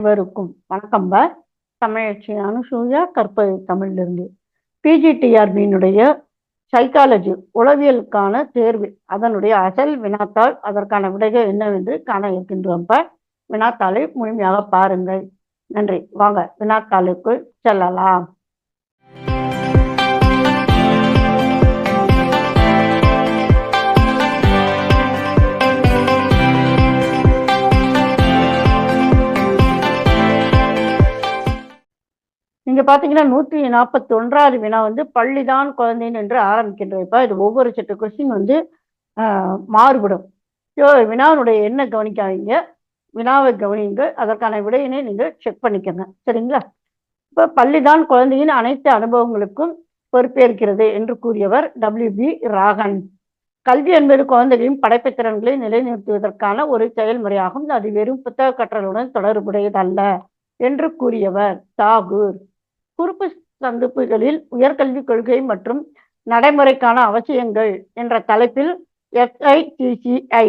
அனைவருக்கும் வணக்கம் பா. தமிழச்சி அனுசூயா கற்பது தமிழிலிருந்து. பிஜிடிஆர்பியினுடைய சைக்காலஜி உளவியலுக்கான தேர்வு அதனுடைய அசல் வினாத்தாள் அதற்கான விடைகள் என்னவென்று காண இருக்கின்றோம் வினாத்தாளை முழுமையாக பாருங்கள். நன்றி. வாங்க வினாத்தாளுக்குள் செல்லலாம். நீங்க பாத்தீங்கன்னா நூற்றி நாற்பத்தி ஒன்றாவது வினா வந்து பள்ளிதான் குழந்தைன் என்று ஆரம்பிக்கின்றது. இப்போ இது ஒவ்வொரு செட்டு கொஸ்டின் வந்து மாறுபடும். ஸோ வினாவினுடைய என்ன கவனிக்காதீங்க. வினாவை கவனியுங்க அதற்கான விடையினை நீங்கள் செக் பண்ணிக்கோங்க. சரிங்களா? இப்போ பள்ளிதான் குழந்தையின் அனைத்து அனுபவங்களுக்கும் பொறுப்பேற்கிறது என்று கூறியவர் டபிள்யூ பி ராகன். கல்வி என்பது குழந்தைகளின் படைப்பு திறன்களை நிலைநிறுத்துவதற்கான ஒரு செயல்முறையாகும். அது வெறும் புத்தக கற்றலுடன் தொடர்புடையதல்ல என்று கூறியவர் தாகூர். குறுப்பு சந்திப்புகளில் உயர்கல்விக் கொள்கை மற்றும் நடைமுறைக்கான அவசியங்கள் என்ற தலைப்பில் எஸ்ஐடிசிஐ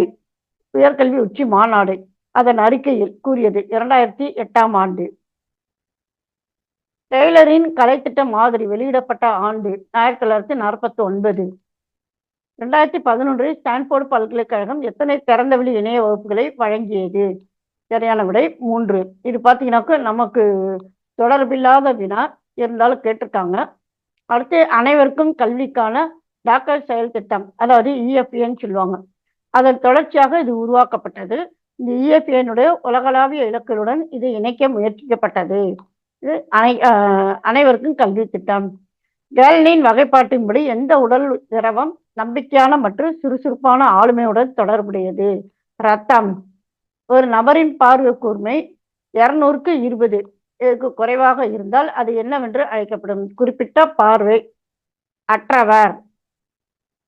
உயர்கல்வி உச்சி மாநாடு அதன் அறிக்கையில் கூறியது இரண்டாயிரத்தி எட்டாம் ஆண்டு. டெய்லரின் கலைத்திட்ட மாதிரி வெளியிடப்பட்ட ஆண்டு ஆயிரத்தி தொள்ளாயிரத்தி நாற்பத்தி ஒன்பது ரெண்டாயிரத்தி பதினொன்றில் ஸ்டான்போர்டு பல்கலைக்கழகம் எத்தனை திறந்தவெளி இணைய வகுப்புகளை வழங்கியது? சரியான விடை மூன்று. இது பார்த்தீங்கன்னாக்க நமக்கு தொடர்பில்லாத வினா இருந்தாலும் கேட்டிருக்காங்க. அடுத்து அனைவருக்கும் கல்விக்கான டாக்டர் செயல் திட்டம் அதாவது இஎஃப்ஏன்னு சொல்லுவாங்க. அதன் தொடர்ச்சியாக இது உருவாக்கப்பட்டது. இந்த இஎஃப்ஏனுடைய உலகளாவிய இலக்குகளுடன் இது இணைக்க முயற்சிக்கப்பட்டது. இது அனை ஆஹ் அனைவருக்கும் கல்வி திட்டம். கேலனின் வகைப்பாட்டின்படி எந்த உடல் திரவம் நம்பிக்கையான மற்றும் சுறுசுறுப்பான ஆளுமையுடன் தொடர்புடையது? ரத்தம். ஒரு நபரின் பார்வை கூர்மை இருநூறுக்கு இருபது. இதுக்கு குறைவாக இருந்தால் அது என்னவென்று அழைக்கப்படும். குறிப்பிட்ட பார்வை அற்றவர்.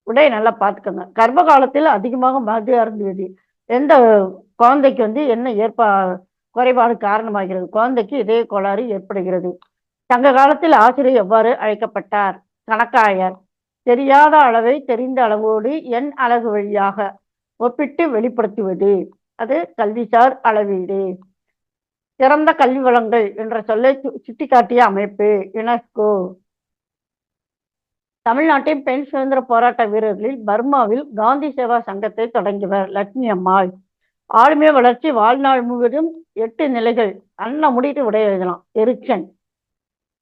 உடை நல்லா பார்த்துக்கோங்க. கர்ப்ப காலத்தில் அதிகமாக மது இருந்தது எந்த குழந்தைக்கு வந்து என்ன ஏற்பா குறைபாடு காரணமாகிறது? குழந்தைக்கு இதய கோளாறு ஏற்படுகிறது. சங்க காலத்தில் ஆசிரியர் எவ்வாறு அழைக்கப்பட்டார்? கணக்காயர். தெரியாத அளவை தெரிந்த அளவோடு எண் அழகு வழியாக ஒப்பிட்டு வெளிப்படுத்துவது. அது கல்விசார் அளவீடு. சிறந்த கல்வி வளங்கள் என்ற சொல்லை சுட்டிக்காட்டிய அமைப்பு யுனெஸ்கோ. தமிழ்நாட்டின் பெண் சுதந்திர போராட்ட வீரர்களில் பர்மாவில் காந்தி சேவா சங்கத்தை தொடங்கியவர் லட்சுமி அம்மாள். ஆளுமை வளர்ச்சி வாழ்நாள் முழுவதும் எட்டு நிலைகள். அண்ண முடிட்டு விட எழுதலாம். எரிச்சன்.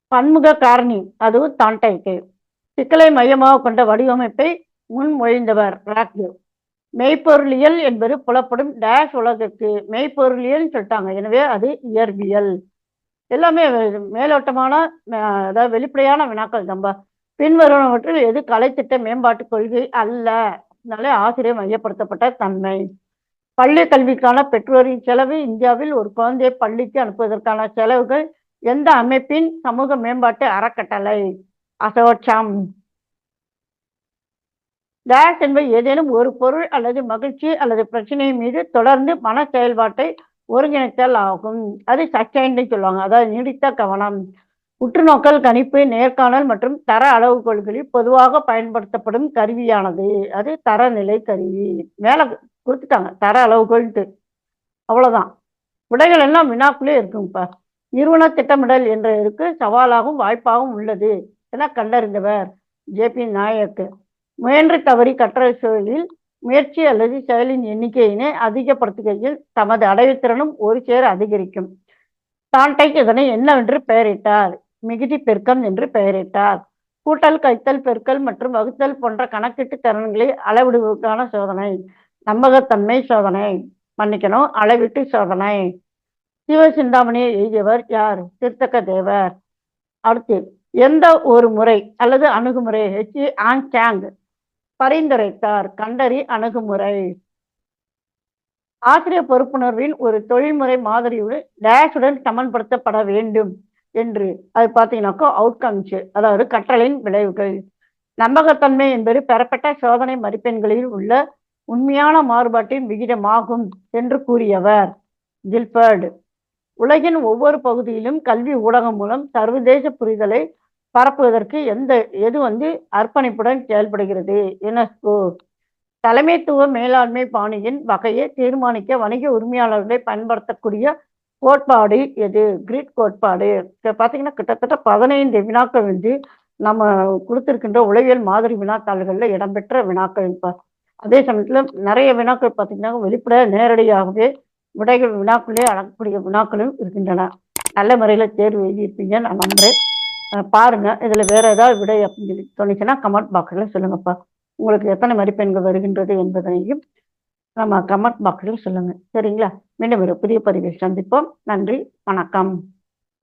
பன்முக காரணி. அதுவும் தாண்டைக்கு. சிக்கலை மையமாக கொண்ட வடிவமைப்பை முன்மொழிந்தவர் ராக்யூ மெய்ப்பொருளியல் என்பது புலப்படும் டேஷ் உலகிற்கு மெய்ப்பொருளியல் சொல்லிட்டாங்க. எனவே அது இயற்பியல். எல்லாமே மேலோட்டமான அதாவது வெளிப்படையான வினாக்கள் நம்ம பின்வருவனவற்றில் எது கலைத்திட்ட மேம்பாட்டு கொள்கை அல்ல. அதனாலே ஆசிரியர் மையப்படுத்தப்பட்ட தன்மை. பள்ளி கல்விக்கான பெற்றோரின் செலவு இந்தியாவில் ஒரு குழந்தையை பள்ளிக்கு அனுப்புவதற்கான செலவுகள் எந்த அமைப்பின் சமூக மேம்பாட்டு அறக்கட்டளை? அசோச்சம். டேஷ் என்பது ஏதேனும் ஒரு பொருள் அல்லது மகிழ்ச்சி அல்லது பிரச்சனை மீது தொடர்ந்து மன செயல்பாட்டை ஒருங்கிணைத்தல் ஆகும். அது சச்சைன்னு சொல்லுவாங்க. அதாவது நீடித்த கவனம் உற்றுநோக்கல் கணிப்பு நேர்காணல் மற்றும் தர அளவுகோள்களில் பொதுவாக பயன்படுத்தப்படும் கருவியானது. அது தரநிலை கருவி. மேலே கொடுத்துட்டாங்க. தர அளவுகோல்ட்டு. அவ்வளோதான் விடைகள் எல்லாம் வினாக்குள்ளே இருக்குங்கப்பா நிறுவன திட்டமிடல் என்ற இருக்கு சவாலாகவும் வாய்ப்பாகவும் உள்ளது என கண்டறிந்தவர் ஜேபி நாயக். முயன்று தவறி கற்ற சூழலில் முயற்சி அல்லது செயலின் எண்ணிக்கையினை அதிகப்படுத்துகையில் தமது அடைவுத்திறனும் ஒரு சேர் அதிகரிக்கும். தாண்டைக் இதனை என்னவென்று பெயரிட்டார். மிகுதி பெருக்கம் என்று பெயரிட்டார். கூட்டல் கைத்தல் பெருக்கல் மற்றும் வகுத்தல் போன்ற கணக்கீட்டு திறன்களை அளவிடுவதற்கான சோதனை. நம்பகத்தன்மை சோதனை. மன்னிக்கணும் அளவீட்டு சோதனை. சிவசிந்தாமணியை எழுதியவர் யார்? திருத்தக்க தேவர் அடுத்து எந்த ஒரு முறை அல்லது அணுகுமுறை ஹெச் ஆங் சாங் பரிந்துரைத்தார். கண்டறி அணுகுமுறை. ஆசிரியர் பொறுப்புணர்வின் ஒரு தொழில்முறை மாதிரியுடன் டேஷுடன் சமன்படுத்தப்பட வேண்டும் என்று. அது பார்த்தீங்கன்னாக்கா அவுட்கம்ஸ் அதாவது கற்றலின் விளைவுகள். நம்பகத்தன்மை என்பது பெறப்பட்ட சோதனை மதிப்பெண்களில் உள்ள உண்மையான மாறுபாட்டின் விகிதமாகும் என்று கூறியவர் ஜில்பர்டு. உலகின் ஒவ்வொரு பகுதியிலும் கல்வி ஊடகம் மூலம் சர்வதேச புரிதலை பரப்புவதற்கு எந்த எது வந்து அர்ப்பணிப்புடன் செயல்படுகிறது? யுனெஸ்கோ தலைமைத்துவ மேலாண்மை பாணியின் வகையை தீர்மானிக்க வணிக உரிமையாளர்களை பயன்படுத்தக்கூடிய கோட்பாடு எது? கிரிட் கோட்பாடு. பார்த்தீங்கன்னா கிட்டத்தட்ட பதினைந்து வினாக்கள் வந்து நம்ம கொடுத்துருக்கின்ற உளவியல் மாதிரி வினாத்தாள்களில் இடம்பெற்ற வினாக்கள் இப்போ. அதே சமயத்தில் நிறைய வினாக்கள் பார்த்தீங்கன்னா வெளிப்பட நேரடியாகவே விடைகள் வினாக்களே அடக்கக்கூடிய வினாக்களும் இருக்கின்றன. நல்ல முறையில் தேர்வு எழுதியிருப்பீங்க நான் நம்புகிறேன் பாருங்க. இதுல வேற ஏதாவது விடை அப்படின்னு சொல்லி சொன்னீங்கன்னா கமெண்ட் பாக்ஸ்ல சொல்லுங்கப்பா. உங்களுக்கு எத்தனை மதிப்பெண்கள் வருகின்றது என்பதனையும் நம்ம கமெண்ட் பாக்ஸில் சொல்லுங்க. சரிங்களா? மீண்டும் ஒரு புதிய பதிவில் சந்திப்போம். நன்றி. வணக்கம்.